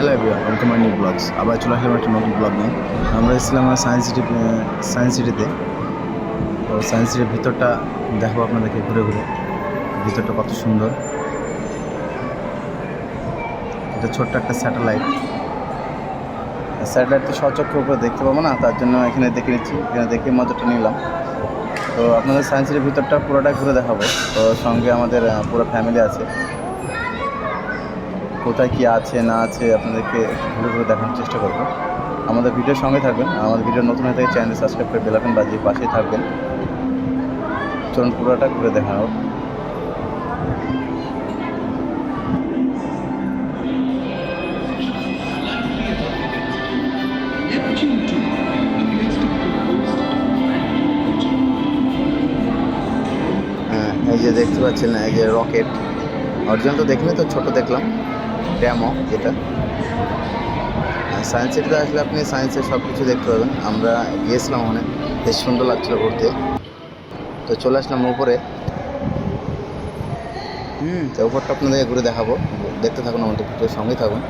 Hello everyone welcome my new blogs আবার চলে আসলাম একটা নতুন ব্লগ নিয়ে। আমরা এসেছিলাম সায়েন্স সিটি সায়েন্স সিটিতে তো। সায়েন্স সিটির ভিতরটা দেখো আপনাদেরকে ঘুরে ঘুরে। ভিতরটা কত সুন্দর। এটা ছোট্ট একটা স্যাটেলাইট স্যাটেলাইট তো উপরে দেখতে পাবো না, তার জন্য এখানে দেখে নিচ্ছি। এখানে দেখে মজাটা নিলাম। তো আপনাদের সায়েন্স সিটির ভিতরটা পুরোটা ঘুরে দেখাবো। তো সঙ্গে আমাদের পুরো ফ্যামিলি আছে। কোথায় কি আছে, না আছে, আপনাদেরকে ঘুরে ঘুরে দেখানোর চেষ্টা করব। আমাদের ভিডিওর সঙ্গে থাকবেন। আমাদের ভিডিও নতুন হয়ে থাকে চ্যানেল সাবস্ক্রাইব করে বেলাফেন বাজিয়ে পাশেই থাকবেন। চলুন পুরোটা ঘুরে দেখানো হ্যাঁ এই যে দেখতে পাচ্ছেন, এই যে রকেট। অরিজিনাল তো দেখিনি তো, ছোট দেখলাম। ড্যামো যেটা। সায়েন্স সিটিতে আসলে আপনি সায়েন্সের সব কিছু দেখতে পাবেন। আমরা গিয়েছিলাম ওখানে বেশ সুন্দর লাগছিল ঘুরতে। তো চলে আসলাম উপরে। হুম। তো উপরটা আপনাদের ঘুরে দেখাবো। দেখতে থাকুন আমাদের সঙ্গেই থাকুন।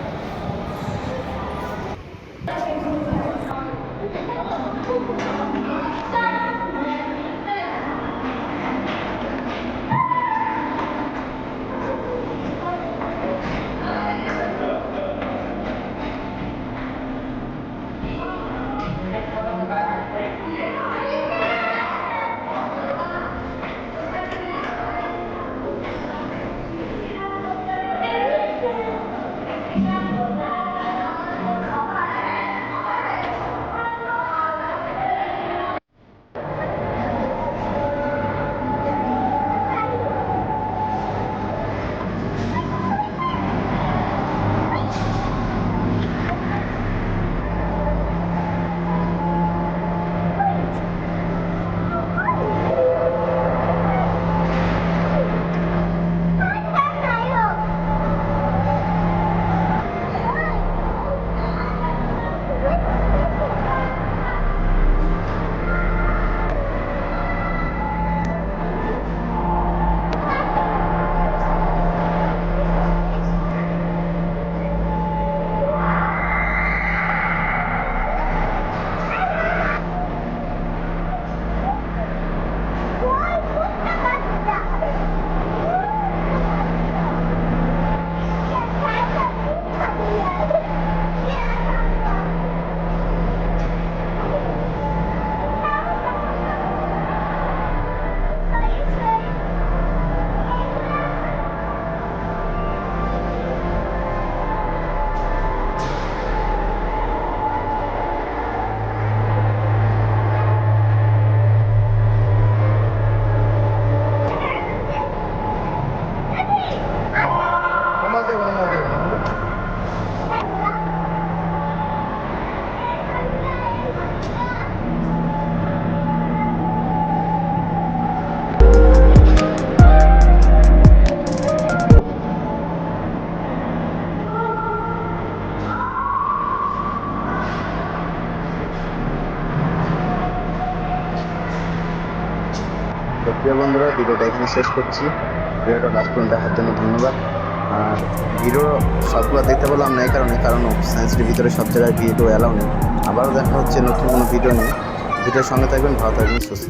তো প্রিয় বন্ধুরা, ভিডিওটা এখানে শেষ করছি। ভিডিওটা লাস্ট পর্যন্ত দেখার জন্য ধন্যবাদ। আর ভিডিও সবগুলো দেখতে বললাম না, এই কারণে, কারণ সায়েন্সের ভিতরে সব জায়গায় ভিডিও অ্যালাউ নেই। আবারও দেখা হচ্ছে নতুন কোনো ভিডিও নিয়ে। ভিডিওর সঙ্গে থাকবেন, ভালো থাকবেন, সুস্থ